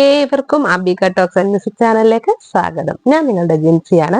ഏവർക്കും അബിക talks music ചാനലിലേക്ക് സ്വാഗതം. ഞാൻ നിങ്ങളുടെ ജിൻസിയാണ്.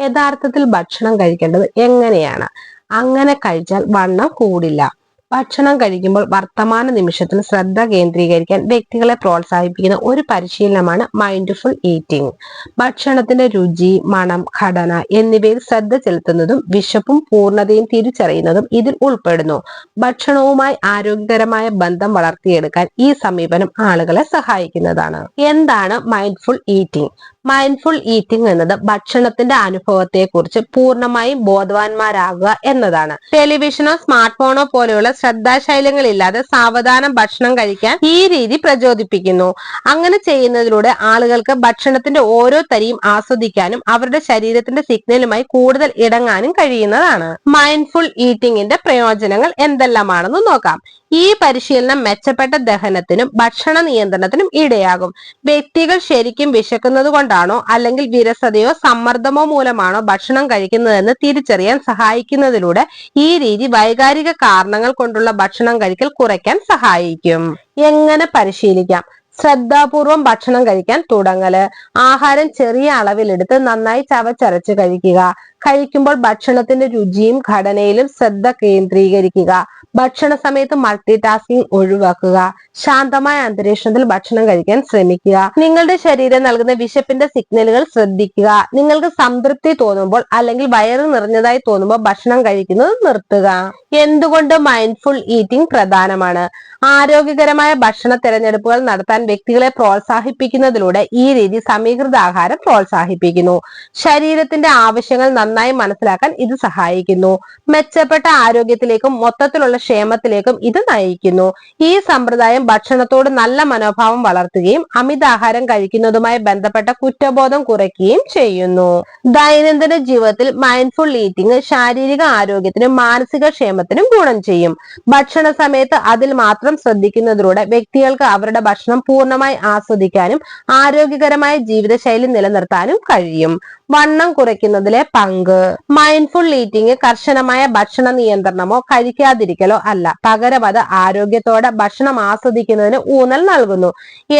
യഥാർത്ഥത്തിൽ ഭക്ഷണം കഴിക്കേണ്ടത് എങ്ങനെയാണ്? അങ്ങനെ കഴിച്ചാൽ വണ്ണം കൂടില്ല. ഭക്ഷണം കഴിക്കുമ്പോൾ വർത്തമാന നിമിഷത്തിൽ ശ്രദ്ധ കേന്ദ്രീകരിക്കാൻ വ്യക്തികളെ പ്രോത്സാഹിപ്പിക്കുന്ന ഒരു പരിശീലനമാണ് മൈൻഡ്ഫുൾ ഈറ്റിംഗ് ഭക്ഷണത്തിന്റെ രുചി മണം ഘടന എന്നിവയിൽ ശ്രദ്ധ ചെലുത്തുന്നതും വിശപ്പും പൂർണതയും തിരിച്ചറിയുന്നതും ഇതിൽ ഉൾപ്പെടുന്നു. ഭക്ഷണവുമായി ആരോഗ്യകരമായ ബന്ധം വളർത്തിയെടുക്കാൻ ഈ സമീപനം ആളുകളെ സഹായിക്കുന്നതാണ്. എന്താണ് മൈൻഡ്ഫുൾ ഈറ്റിംഗ് മൈൻഡ്ഫുൾ ഈറ്റിംഗ് എന്നത് ഭക്ഷണത്തിന്റെ അനുഭവത്തെക്കുറിച്ച് പൂർണമായും ബോധവാന്മാരാകുക എന്നതാണ്. ടെലിവിഷനോ സ്മാർട്ട് ഫോണോ പോലെയുള്ള ശ്രദ്ധാശൈലങ്ങളില്ലാതെ സാവധാനം ഭക്ഷണം കഴിക്കാൻ ഈ രീതി പ്രചോദിപ്പിക്കുന്നു. അങ്ങനെ ചെയ്യുന്നതിലൂടെ ആളുകൾക്ക് ഭക്ഷണത്തിന്റെ ഓരോ തരിയും ആസ്വദിക്കാനും അവരുടെ ശരീരത്തിന്റെ സിഗ്നലുമായി കൂടുതൽ ഇടങ്ങാനും കഴിയുന്നതാണ്. മൈൻഡ്ഫുൾ ഈറ്റിംഗിന്റെ പ്രയോജനങ്ങൾ എന്തെല്ലാമാണെന്ന് നോക്കാം. ഈ പരിശീലനം മെച്ചപ്പെട്ട ദഹനത്തിനും ഭക്ഷണ നിയന്ത്രണത്തിനും ഇടയാകും. വ്യക്തികൾ ശരിക്കും വിശക്കുന്നത് കൊണ്ടാണോ അല്ലെങ്കിൽ വിരസതയോ സമ്മർദ്ദമോ മൂലമാണോ ഭക്ഷണം കഴിക്കുന്നതെന്ന് തിരിച്ചറിയാൻ സഹായിക്കുന്നതിലൂടെ ഈ രീതി വൈകാരിക കാരണങ്ങൾ കൊണ്ടുള്ള ഭക്ഷണം കഴിക്കൽ കുറയ്ക്കാൻ സഹായിക്കും. എങ്ങനെ പരിശീലിക്കാം? ശ്രദ്ധാപൂർവം ഭക്ഷണം കഴിക്കാൻ തുടങ്ങൽ ആഹാരം ചെറിയ അളവിലെടുത്ത് നന്നായി ചവച്ചരച്ച് കഴിക്കുക. കഴിക്കുമ്പോൾ ഭക്ഷണത്തിന്റെ രുചിയും ഘടനയിലും ശ്രദ്ധ കേന്ദ്രീകരിക്കുക. ഭക്ഷണ സമയത്ത് മൾട്ടി ടാസ്കിംഗ് ഒഴിവാക്കുക ശാന്തമായ അന്തരീക്ഷത്തിൽ ഭക്ഷണം കഴിക്കാൻ ശ്രമിക്കുക നിങ്ങളുടെ ശരീരം നൽകുന്ന വിശപ്പിന്റെ സിഗ്നലുകൾ ശ്രദ്ധിക്കുക നിങ്ങൾക്ക് സംതൃപ്തി തോന്നുമ്പോൾ അല്ലെങ്കിൽ വയറ് നിറഞ്ഞതായി തോന്നുമ്പോൾ ഭക്ഷണം കഴിക്കുന്നത് നിർത്തുക. എന്തുകൊണ്ട് മൈൻഡ്ഫുൾ ഈറ്റിംഗ് പ്രധാനമാണ്? ആരോഗ്യകരമായ ഭക്ഷണ തിരഞ്ഞെടുപ്പുകൾ നടത്താൻ വ്യക്തികളെ പ്രോത്സാഹിപ്പിക്കുന്നതിലൂടെ ഈ രീതി സമീകൃത ആഹാരം പ്രോത്സാഹിപ്പിക്കുന്നു. ശരീരത്തിന്റെ ആവശ്യങ്ങൾ നന്നായി മനസ്സിലാക്കാൻ ഇത് സഹായിക്കുന്നു. മെച്ചപ്പെട്ട ആരോഗ്യത്തിലേക്കും മൊത്തത്തിലുള്ള ക്ഷേമത്തിലേക്കും ഇത് നയിക്കുന്നു. ഈ സമ്പ്രദായം ഭക്ഷണത്തോട് നല്ല മനോഭാവം വളർത്തുകയും അമിതാഹാരം കഴിക്കുന്നതുമായി ബന്ധപ്പെട്ട കുറ്റബോധം കുറയ്ക്കുകയും ചെയ്യുന്നു. ദൈനംദിന ജീവിതത്തിൽ മൈൻഡ്ഫുൾ ഈറ്റിംഗ് ശാരീരിക ആരോഗ്യത്തിനും മാനസിക ക്ഷേമത്തിനും ഗുണം ചെയ്യും. ഭക്ഷണ സമയത്ത് അതിൽ മാത്രം ശ്രദ്ധിക്കുന്നതിലൂടെ വ്യക്തികൾക്ക് അവരുടെ ഭക്ഷണം പൂർണമായി ആസ്വദിക്കാനും ആരോഗ്യകരമായ ജീവിതശൈലി നിലനിർത്താനും കഴിയും. വണ്ണം കുറയ്ക്കുന്നതിലെ പങ്ക്. മൈൻഡ്ഫുൾ ഈറ്റിംഗ് കർശനമായ ഭക്ഷണ നിയന്ത്രണമോ കഴിക്കാതിരിക്കലോ അല്ല. പകരം അത് ആരോഗ്യത്തോടെ ഭക്ഷണം ആസ്വദിക്കുന്നതിന് ഊന്നൽ നൽകുന്നു.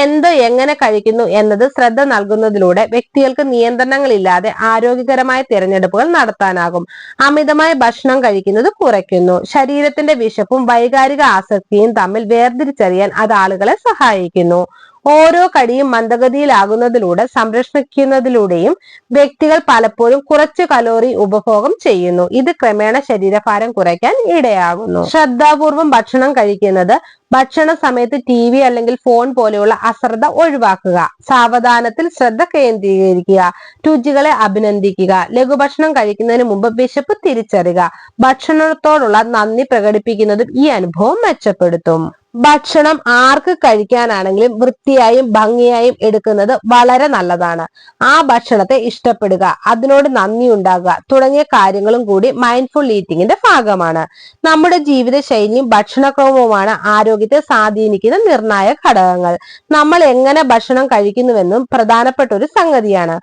എന്ത് എങ്ങനെ കഴിക്കുന്നു എന്നത് ശ്രദ്ധ നൽകുന്നതിലൂടെ വ്യക്തികൾക്ക് നിയന്ത്രണങ്ങളില്ലാതെ ആരോഗ്യകരമായ തിരഞ്ഞെടുപ്പുകൾ നടത്താനാകും. അമിതമായ ഭക്ഷണം കഴിക്കുന്നത് കുറയ്ക്കുന്നു. ശരീരത്തിന്റെ വിശപ്പും വൈകാരിക ആസക്തിയും തമ്മിൽ വേർതിരിച്ചറിയാൻ അത് ആളുകളെ സഹായിക്കുന്നു. ഓരോ കടിയും മന്ദഗതിയിലാകുന്നതിലൂടെ സംരക്ഷിക്കുന്നതിലൂടെയും വ്യക്തികൾ പലപ്പോഴും കുറച്ച് കലോറി ഉപഭോഗം ചെയ്യുന്നു. ഇത് ക്രമേണ ശരീരഭാരം കുറയ്ക്കാൻ ഇടയാകുന്നു. ശ്രദ്ധാപൂർവം ഭക്ഷണം കഴിക്കുന്നത് ഭക്ഷണ സമയത്ത് ടി വി അല്ലെങ്കിൽ ഫോൺ പോലെയുള്ള അശ്രദ്ധ ഒഴിവാക്കുക. സാവധാനത്തിൽ ശ്രദ്ധ കേന്ദ്രീകരിക്കുക. രുചികളെ അഭിനന്ദിക്കുക. ലഘുഭക്ഷണം കഴിക്കുന്നതിന് മുമ്പ് വിശപ്പ് തിരിച്ചറിയുക. ഭക്ഷണത്തോടുള്ള നന്ദി പ്രകടിപ്പിക്കുന്നതും ഈ അനുഭവം മെച്ചപ്പെടുത്തും. ഭക്ഷണം ആർക്ക് കഴിക്കാനാണെങ്കിലും വൃത്തിയായും ഭംഗിയായും എടുക്കുന്നത് വളരെ നല്ലതാണ്. ആ ഭക്ഷണത്തെ ഇഷ്ടപ്പെടുക അതിനോട് നന്ദി ഉണ്ടാകുക തുടങ്ങിയ കാര്യങ്ങളും കൂടി മൈൻഡ്ഫുൾ ഈറ്റിംഗിന്റെ ഭാഗമാണ്. നമ്മുടെ ജീവിത ശൈലിയും ഭക്ഷണക്രമവുമാണ് ആരോഗ്യത്തെ സ്വാധീനിക്കുന്ന നിർണായക ഘടകങ്ങൾ. നമ്മൾ എങ്ങനെ ഭക്ഷണം കഴിക്കുന്നുവെന്നും പ്രധാനപ്പെട്ട ഒരു സംഗതിയാണ്.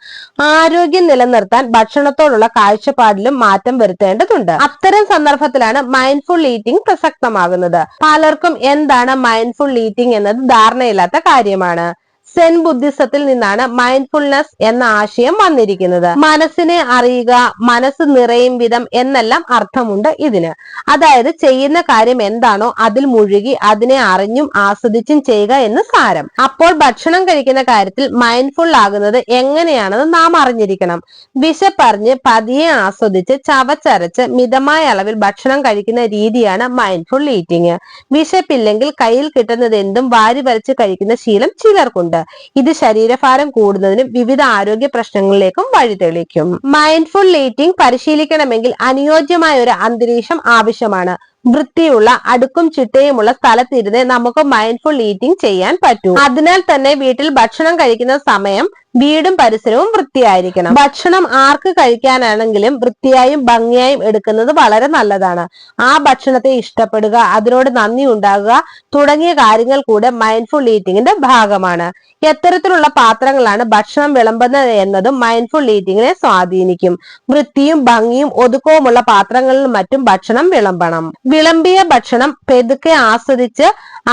ആരോഗ്യം നിലനിർത്താൻ ഭക്ഷണത്തോടുള്ള കാഴ്ചപ്പാടിലും മാറ്റം വരുത്തേണ്ടതുണ്ട്. അത്തരം സന്ദർഭത്തിലാണ് മൈൻഡ്ഫുൾ ഈറ്റിംഗ് പ്രസക്തമാകുന്നത്. പലർക്കും എന്താണ് മൈൻഡ്ഫുൾ ഈറ്റിംഗ് എന്നത് ധാരണയില്ലാത്ത കാര്യമാണ്. സെൻ ബുദ്ധിസത്തിൽ നിന്നാണ് മൈൻഡ്ഫുൾനെസ് എന്ന ആശയം വന്നിരിക്കുന്നത്. മനസ്സിനെ അറിയുക മനസ്സ് നിറയും വിധം എന്നെല്ലാം അർത്ഥമുണ്ട് ഇതിന്. അതായത് ചെയ്യുന്ന കാര്യം എന്താണോ അതിൽ മുഴുകി അതിനെ അറിഞ്ഞും ആസ്വദിച്ചും ചെയ്യുക എന്ന് സാരം. അപ്പോൾ ഭക്ഷണം കഴിക്കുന്ന കാര്യത്തിൽ മൈൻഡ്ഫുൾ ആകുന്നത് എങ്ങനെയാണെന്ന് നാം അറിഞ്ഞിരിക്കണം. വിശപ്പറിഞ്ഞ് പതിയെ ആസ്വദിച്ച് ചവച്ചരച്ച് മിതമായ അളവിൽ ഭക്ഷണം കഴിക്കുന്ന രീതിയാണ് മൈൻഡ്ഫുൾ ഈറ്റിംഗ് വിശപ്പില്ലെങ്കിൽ കയ്യിൽ കിട്ടുന്നത് എന്തും വാരി വരച്ച് കഴിക്കുന്ന ശീലം ചിലർക്കുണ്ട്. ഇത് ശരീരഭാരം കൂടുന്നതിനും വിവിധ ആരോഗ്യ പ്രശ്നങ്ങളിലേക്കും വഴിതെളിക്കും. മൈൻഡ്ഫുൾ ഈറ്റിംഗ് പരിശീലിക്കണമെങ്കിൽ അനുയോജ്യമായ ഒരു അന്തരീക്ഷം ആവശ്യമാണ്. വൃത്തിയുള്ള അടുക്കും ചിട്ടയുമുള്ള സ്ഥലത്തിരുന്ന് നമുക്ക് മൈൻഡ്ഫുൾ ഈറ്റിംഗ് ചെയ്യാൻ പറ്റൂ. അതിനാൽ തന്നെ വീട്ടിൽ ഭക്ഷണം കഴിക്കുന്ന സമയം വീടും പരിസരവും വൃത്തിയായിരിക്കണം. ഭക്ഷണം ആർക്ക് കഴിക്കാനാണെങ്കിലും വൃത്തിയായും ഭംഗിയായും എടുക്കുന്നത് വളരെ നല്ലതാണ്. ആ ഭക്ഷണത്തെ ഇഷ്ടപ്പെടുക അതിനോട് നന്ദി ഉണ്ടാകുക തുടങ്ങിയ കാര്യങ്ങൾ കൂടെ മൈൻഡ്ഫുൾ ഈറ്റിംഗിന്റെ ഭാഗമാണ്. എത്തരത്തിലുള്ള പാത്രങ്ങളാണ് ഭക്ഷണം വിളമ്പുന്നത് എന്നതും മൈൻഡ്ഫുൾ ഈറ്റിംഗിനെ സ്വാധീനിക്കും. വൃത്തിയും ഭംഗിയും ഒതുക്കവുമുള്ള പാത്രങ്ങളിലും മറ്റും ഭക്ഷണം വിളമ്പണം. വിളമ്പിയ ഭക്ഷണം പെതുക്കെ ആസ്വദിച്ച്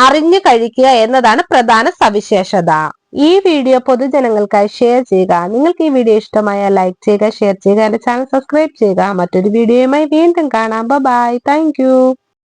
അറിഞ്ഞു കഴിക്കുക എന്നതാണ് പ്രധാന സവിശേഷത. ഈ വീഡിയോ പൊതുജനങ്ങൾക്കായി ഷെയർ ചെയ്യുക. നിങ്ങൾക്ക് ഈ വീഡിയോ ഇഷ്ടമായ ലൈക്ക് ചെയ്യുക ഷെയർ ചെയ്യുക എന്റെ ചാനൽ സബ്സ്ക്രൈബ് ചെയ്യുക. മറ്റൊരു വീഡിയോയുമായി വീണ്ടും കാണാം. Bye thank